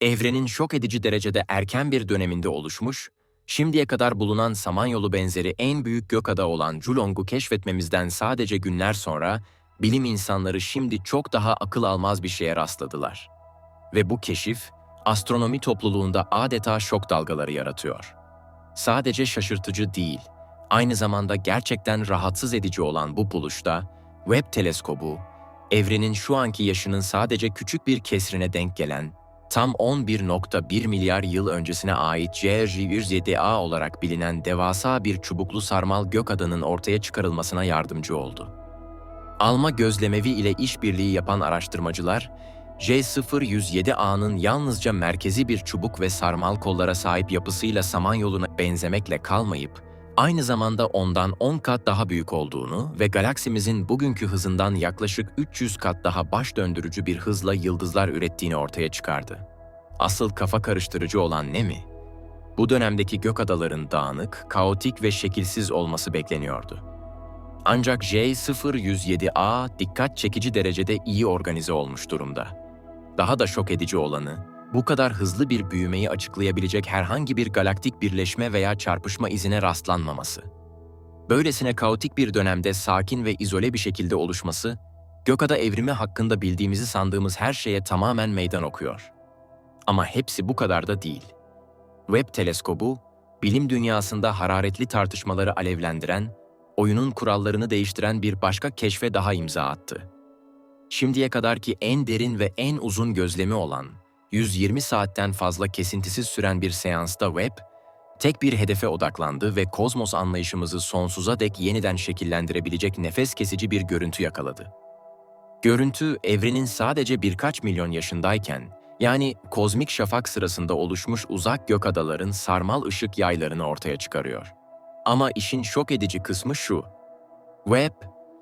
evrenin şok edici derecede erken bir döneminde oluşmuş, şimdiye kadar bulunan Samanyolu benzeri en büyük gökada olan Julong'u keşfetmemizden sadece günler sonra, bilim insanları şimdi çok daha akıl almaz bir şeye rastladılar. Ve bu keşif, astronomi topluluğunda adeta şok dalgaları yaratıyor. Sadece şaşırtıcı değil, aynı zamanda gerçekten rahatsız edici olan bu buluşta, Webb teleskobu, evrenin şu anki yaşının sadece küçük bir kesrine denk gelen, tam 11.1 milyar yıl öncesine ait JRJ-107A olarak bilinen devasa bir çubuklu sarmal gökadanın ortaya çıkarılmasına yardımcı oldu. Alma gözlemevi ile işbirliği yapan araştırmacılar, J0107A'nın yalnızca merkezi bir çubuk ve sarmal kollara sahip yapısıyla Samanyolu'na benzemekle kalmayıp, aynı zamanda ondan 10 kat daha büyük olduğunu ve galaksimizin bugünkü hızından yaklaşık 300 kat daha baş döndürücü bir hızla yıldızlar ürettiğini ortaya çıkardı. Asıl kafa karıştırıcı olan ne mi? Bu dönemdeki gök adaların dağınık, kaotik ve şekilsiz olması bekleniyordu. Ancak J0107A dikkat çekici derecede iyi organize olmuş durumda. Daha da şok edici olanı, bu kadar hızlı bir büyümeyi açıklayabilecek herhangi bir galaktik birleşme veya çarpışma izine rastlanmaması. Böylesine kaotik bir dönemde sakin ve izole bir şekilde oluşması, gökada evrimi hakkında bildiğimizi sandığımız her şeye tamamen meydan okuyor. Ama hepsi bu kadar da değil. Webb teleskobu, bilim dünyasında hararetli tartışmaları alevlendiren, oyunun kurallarını değiştiren bir başka keşfe daha imza attı. Şimdiye kadarki en derin ve en uzun gözlemi olan 120 saatten fazla kesintisiz süren bir seansta Webb, tek bir hedefe odaklandı ve kozmos anlayışımızı sonsuza dek yeniden şekillendirebilecek nefes kesici bir görüntü yakaladı. Görüntü, evrenin sadece birkaç milyon yaşındayken, yani kozmik şafak sırasında oluşmuş uzak gök adaların sarmal ışık yaylarını ortaya çıkarıyor. Ama işin şok edici kısmı şu. Webb,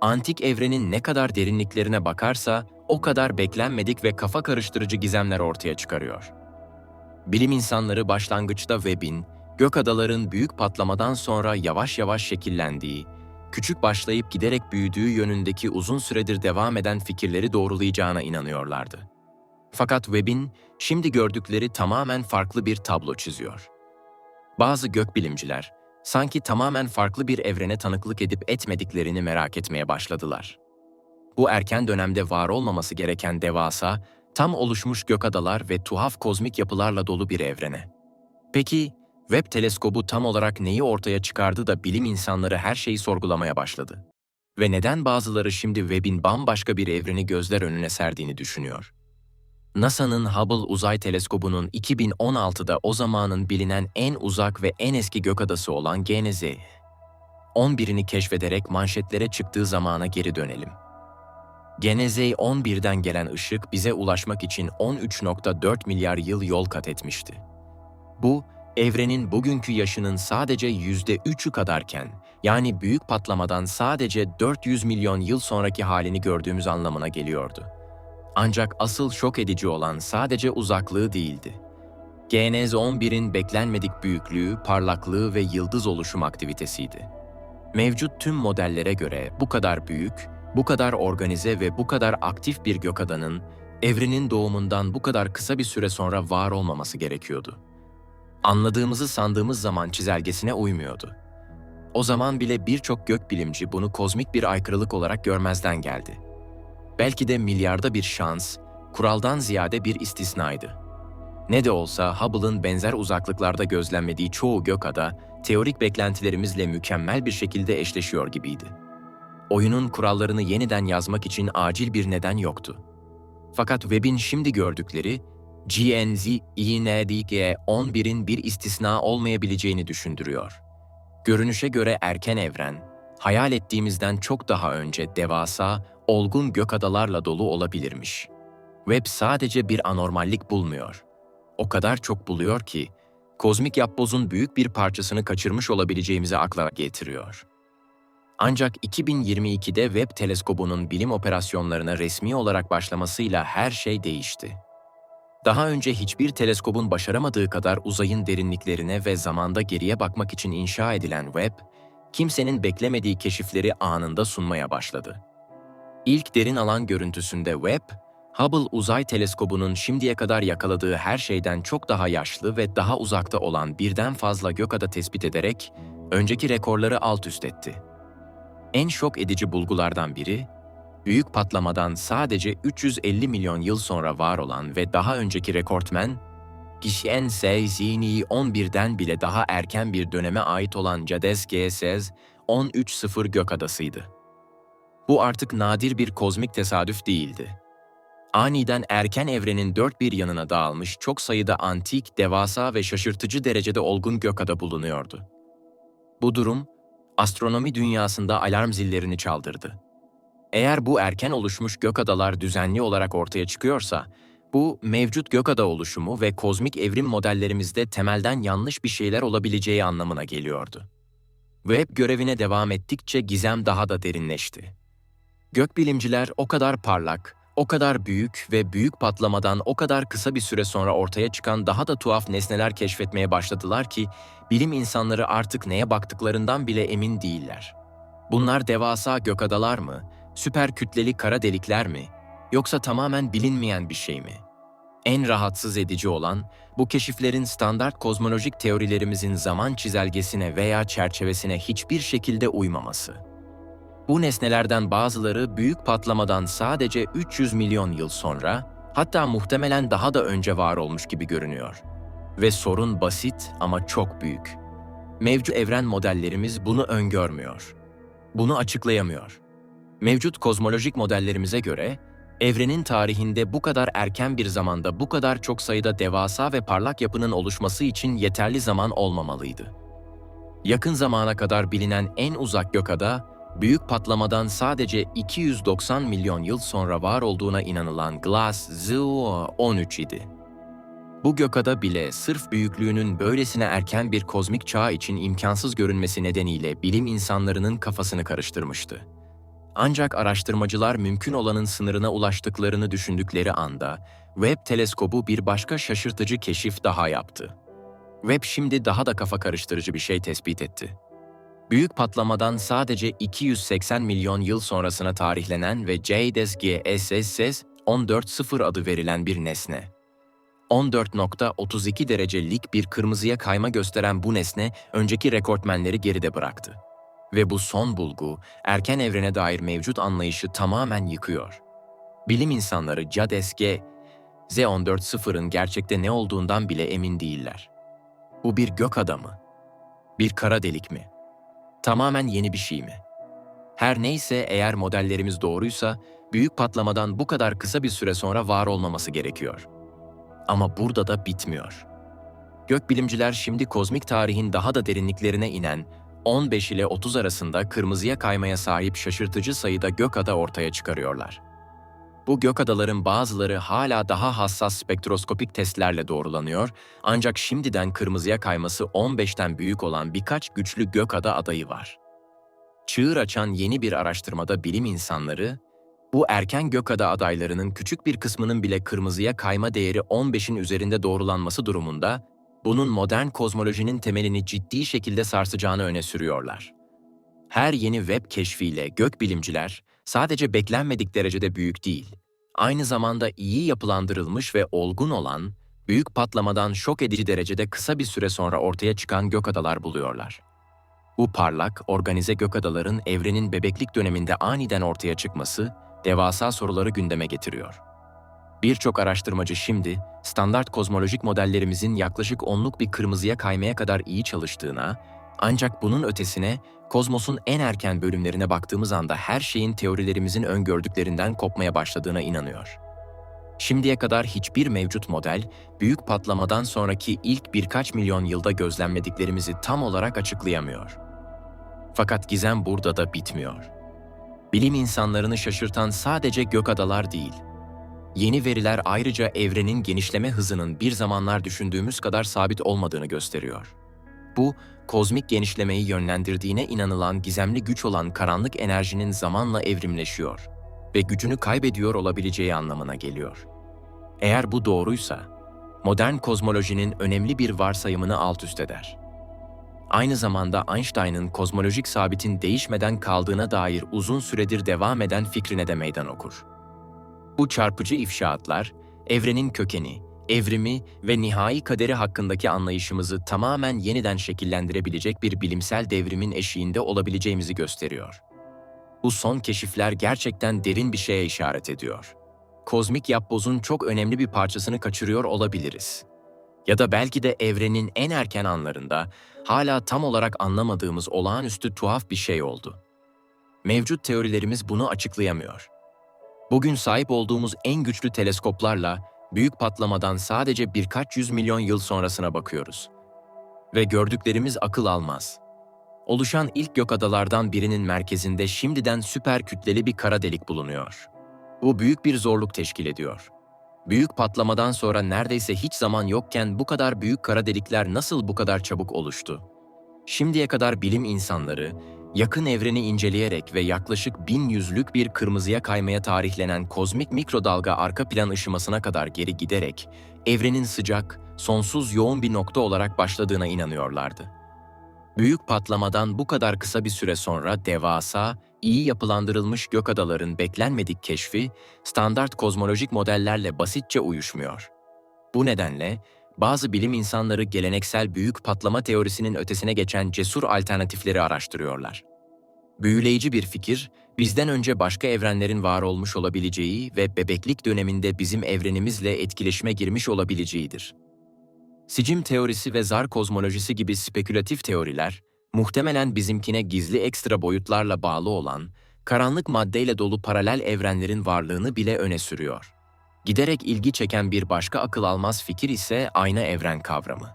antik evrenin ne kadar derinliklerine bakarsa o kadar beklenmedik ve kafa karıştırıcı gizemler ortaya çıkarıyor. Bilim insanları başlangıçta Webb'in, gök adaların büyük patlamadan sonra yavaş yavaş şekillendiği, küçük başlayıp giderek büyüdüğü yönündeki uzun süredir devam eden fikirleri doğrulayacağına inanıyorlardı. Fakat Webb'in şimdi gördükleri tamamen farklı bir tablo çiziyor. Bazı gökbilimciler, sanki tamamen farklı bir evrene tanıklık edip etmediklerini merak etmeye başladılar. Bu erken dönemde var olmaması gereken devasa, tam oluşmuş gökadalar ve tuhaf kozmik yapılarla dolu bir evrene. Peki, Webb teleskobu tam olarak neyi ortaya çıkardı da bilim insanları her şeyi sorgulamaya başladı? Ve neden bazıları şimdi Webb'in bambaşka bir evreni gözler önüne serdiğini düşünüyor? NASA'nın Hubble Uzay Teleskobu'nun 2016'da o zamanın bilinen en uzak ve en eski gökadası olan GNZ 11'ini keşfederek manşetlere çıktığı zamana geri dönelim. GNZ 11'den gelen ışık bize ulaşmak için 13.4 milyar yıl yol kat etmişti. Bu, evrenin bugünkü yaşının sadece %3'ü kadarken, yani büyük patlamadan sadece 400 milyon yıl sonraki halini gördüğümüz anlamına geliyordu. Ancak asıl şok edici olan sadece uzaklığı değildi. GNZ 11'in beklenmedik büyüklüğü, parlaklığı ve yıldız oluşum aktivitesiydi. Mevcut tüm modellere göre bu kadar büyük, bu kadar organize ve bu kadar aktif bir gökadanın, evrenin doğumundan bu kadar kısa bir süre sonra var olmaması gerekiyordu. Anladığımızı sandığımız zaman çizelgesine uymuyordu. O zaman bile birçok gökbilimci bunu kozmik bir aykırılık olarak görmezden geldi. Belki de milyarda bir şans, kuraldan ziyade bir istisnaydı. Ne de olsa Hubble'ın benzer uzaklıklarda gözlemlediği çoğu gökada, teorik beklentilerimizle mükemmel bir şekilde eşleşiyor gibiydi. Oyunun kurallarını yeniden yazmak için acil bir neden yoktu. Fakat Webb'in şimdi gördükleri, GNZ INDG 11'in bir istisna olmayabileceğini düşündürüyor. Görünüşe göre erken evren, hayal ettiğimizden çok daha önce devasa, olgun gökadalarla dolu olabilirmiş. Webb sadece bir anormallik bulmuyor. O kadar çok buluyor ki, kozmik yapbozun büyük bir parçasını kaçırmış olabileceğimizi akla getiriyor. Ancak 2022'de Webb teleskobunun bilim operasyonlarına resmi olarak başlamasıyla her şey değişti. Daha önce hiçbir teleskobun başaramadığı kadar uzayın derinliklerine ve zamanda geriye bakmak için inşa edilen Webb, kimsenin beklemediği keşifleri anında sunmaya başladı. İlk derin alan görüntüsünde Webb, Hubble Uzay Teleskobu'nun şimdiye kadar yakaladığı her şeyden çok daha yaşlı ve daha uzakta olan birden fazla gökada tespit ederek önceki rekorları alt üst etti. En şok edici bulgulardan biri, büyük patlamadan sadece 350 milyon yıl sonra var olan ve daha önceki rekortmen, Gişen Zini 11'den bile daha erken bir döneme ait olan Cades GSS 13.0 gökadasıydı. Bu artık nadir bir kozmik tesadüf değildi. Aniden erken evrenin dört bir yanına dağılmış çok sayıda antik, devasa ve şaşırtıcı derecede olgun gökada bulunuyordu. Bu durum, astronomi dünyasında alarm zillerini çaldırdı. Eğer bu erken oluşmuş gökadalar düzenli olarak ortaya çıkıyorsa, bu mevcut gökada oluşumu ve kozmik evrim modellerimizde temelden yanlış bir şeyler olabileceği anlamına geliyordu. Webb görevine devam ettikçe gizem daha da derinleşti. Gökbilimciler o kadar parlak, o kadar büyük ve büyük patlamadan o kadar kısa bir süre sonra ortaya çıkan daha da tuhaf nesneler keşfetmeye başladılar ki bilim insanları artık neye baktıklarından bile emin değiller. Bunlar devasa gökadalar mı, süper kütleli kara delikler mi, yoksa tamamen bilinmeyen bir şey mi? En rahatsız edici olan, bu keşiflerin standart kozmolojik teorilerimizin zaman çizelgesine veya çerçevesine hiçbir şekilde uymaması. Bu nesnelerden bazıları büyük patlamadan sadece 300 milyon yıl sonra, hatta muhtemelen daha da önce var olmuş gibi görünüyor. Ve sorun basit ama çok büyük. Mevcut evren modellerimiz bunu öngörmüyor. Bunu açıklayamıyor. Mevcut kozmolojik modellerimize göre, evrenin tarihinde bu kadar erken bir zamanda bu kadar çok sayıda devasa ve parlak yapının oluşması için yeterli zaman olmamalıydı. Yakın zamana kadar bilinen en uzak gökada, büyük patlamadan sadece 290 milyon yıl sonra var olduğuna inanılan Glass Zoo 13 idi. Bu gökada bile sırf büyüklüğünün böylesine erken bir kozmik çağ için imkansız görünmesi nedeniyle bilim insanlarının kafasını karıştırmıştı. Ancak araştırmacılar mümkün olanın sınırına ulaştıklarını düşündükleri anda Webb teleskobu bir başka şaşırtıcı keşif daha yaptı. Webb şimdi daha da kafa karıştırıcı bir şey tespit etti. Büyük patlamadan sadece 280 milyon yıl sonrasına tarihlenen ve JADES GSS 14.0 adı verilen bir nesne. 14.32 derecelik bir kırmızıya kayma gösteren bu nesne önceki rekortmenleri geride bıraktı. Ve bu son bulgu erken evrene dair mevcut anlayışı tamamen yıkıyor. Bilim insanları JADES G, Z14.0'ın gerçekte ne olduğundan bile emin değiller. Bu bir gök adamı, bir kara delik mi? Tamamen yeni bir şey mi? Her neyse eğer modellerimiz doğruysa, büyük patlamadan bu kadar kısa bir süre sonra var olmaması gerekiyor. Ama burada da bitmiyor. Gökbilimciler şimdi kozmik tarihin daha da derinliklerine inen 15 ile 30 arasında kırmızıya kaymaya sahip şaşırtıcı sayıda gökada ortaya çıkarıyorlar. Bu gökadaların bazıları hala daha hassas spektroskopik testlerle doğrulanıyor ancak şimdiden kırmızıya kayması 15'ten büyük olan birkaç güçlü gökada adayı var. Çığır açan yeni bir araştırmada bilim insanları, bu erken gökada adaylarının küçük bir kısmının bile kırmızıya kayma değeri 15'in üzerinde doğrulanması durumunda, bunun modern kozmolojinin temelini ciddi şekilde sarsacağını öne sürüyorlar. Her yeni web keşfiyle gökbilimciler sadece beklenmedik derecede büyük değil, aynı zamanda iyi yapılandırılmış ve olgun olan, büyük patlamadan şok edici derecede kısa bir süre sonra ortaya çıkan gökadalar buluyorlar. Bu parlak, organize gökadaların evrenin bebeklik döneminde aniden ortaya çıkması, devasa soruları gündeme getiriyor. Birçok araştırmacı şimdi, standart kozmolojik modellerimizin yaklaşık onluk bir kırmızıya kaymaya kadar iyi çalıştığına, ancak bunun ötesine kozmosun en erken bölümlerine baktığımız anda her şeyin teorilerimizin öngördüklerinden kopmaya başladığına inanıyor. Şimdiye kadar hiçbir mevcut model, büyük patlamadan sonraki ilk birkaç milyon yılda gözlemlediklerimizi tam olarak açıklayamıyor. Fakat gizem burada da bitmiyor. Bilim insanlarını şaşırtan sadece gökadalar değil, Yeni veriler ayrıca evrenin genişleme hızının bir zamanlar düşündüğümüz kadar sabit olmadığını gösteriyor. Bu, kozmik genişlemeyi yönlendirdiğine inanılan gizemli güç olan karanlık enerjinin zamanla evrimleşiyor ve gücünü kaybediyor olabileceği anlamına geliyor. Eğer bu doğruysa, modern kozmolojinin önemli bir varsayımını alt üst eder. Aynı zamanda Einstein'ın kozmolojik sabitin değişmeden kaldığına dair uzun süredir devam eden fikrine de meydan okur. Bu çarpıcı ifşaatlar, evrenin kökeni, evrimi ve nihai kaderi hakkındaki anlayışımızı tamamen yeniden şekillendirebilecek bir bilimsel devrimin eşiğinde olabileceğimizi gösteriyor. Bu son keşifler gerçekten derin bir şeye işaret ediyor. Kozmik yapbozun çok önemli bir parçasını kaçırıyor olabiliriz. Ya da belki de evrenin en erken anlarında hala tam olarak anlamadığımız olağanüstü tuhaf bir şey oldu. Mevcut teorilerimiz bunu açıklayamıyor. Bugün sahip olduğumuz en güçlü teleskoplarla büyük patlamadan sadece birkaç yüz milyon yıl sonrasına bakıyoruz. Ve gördüklerimiz akıl almaz. Oluşan ilk gök adalardan birinin merkezinde şimdiden süper kütleli bir kara delik bulunuyor. Bu büyük bir zorluk teşkil ediyor. Büyük patlamadan sonra neredeyse hiç zaman yokken bu kadar büyük kara delikler nasıl bu kadar çabuk oluştu? Şimdiye kadar bilim insanları, yakın evreni inceleyerek ve yaklaşık bin yüzlük bir kırmızıya kaymaya tarihlenen kozmik mikrodalga arka plan ışımasına kadar geri giderek, evrenin sıcak, sonsuz yoğun bir nokta olarak başladığına inanıyorlardı. Büyük patlamadan bu kadar kısa bir süre sonra devasa, iyi yapılandırılmış gökadaların beklenmedik keşfi, standart kozmolojik modellerle basitçe uyuşmuyor. Bu nedenle, bazı bilim insanları geleneksel büyük patlama teorisinin ötesine geçen cesur alternatifleri araştırıyorlar. Büyüleyici bir fikir, bizden önce başka evrenlerin var olmuş olabileceği ve bebeklik döneminde bizim evrenimizle etkileşime girmiş olabileceğidir. Sicim teorisi ve zar kozmolojisi gibi spekülatif teoriler, muhtemelen bizimkine gizli ekstra boyutlarla bağlı olan, karanlık maddeyle dolu paralel evrenlerin varlığını bile öne sürüyor. Giderek ilgi çeken bir başka akıl almaz fikir ise ayna evren kavramı.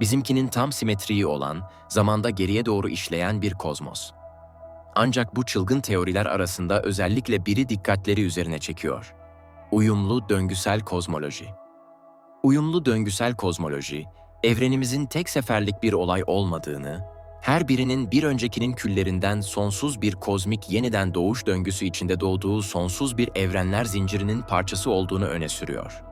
Bizimkinin tam simetriği olan, zamanda geriye doğru işleyen bir kozmos. Ancak bu çılgın teoriler arasında özellikle biri dikkatleri üzerine çekiyor. Uyumlu döngüsel kozmoloji. Uyumlu döngüsel kozmoloji, evrenimizin tek seferlik bir olay olmadığını, her birinin bir öncekinin küllerinden sonsuz bir kozmik yeniden doğuş döngüsü içinde doğduğu sonsuz bir evrenler zincirinin parçası olduğunu öne sürüyor.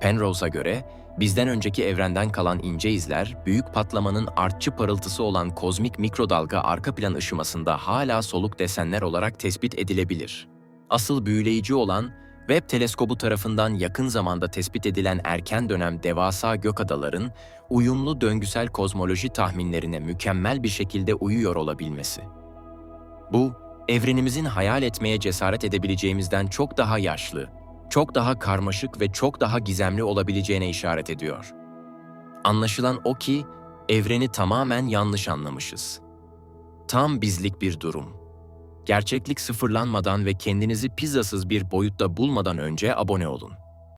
Penrose'a göre, bizden önceki evrenden kalan ince izler, büyük patlamanın artçı parıltısı olan kozmik mikrodalga arka plan ışımasında hala soluk desenler olarak tespit edilebilir. Asıl büyüleyici olan, Webb teleskobu tarafından yakın zamanda tespit edilen erken dönem devasa gökadaların uyumlu döngüsel kozmoloji tahminlerine mükemmel bir şekilde uyuyor olabilmesi. Bu, evrenimizin hayal etmeye cesaret edebileceğimizden çok daha yaşlı, çok daha karmaşık ve çok daha gizemli olabileceğine işaret ediyor. Anlaşılan o ki, evreni tamamen yanlış anlamışız. Tam bizlik bir durum. Gerçeklik sıfırlanmadan ve kendinizi pizzasız bir boyutta bulmadan önce abone olun.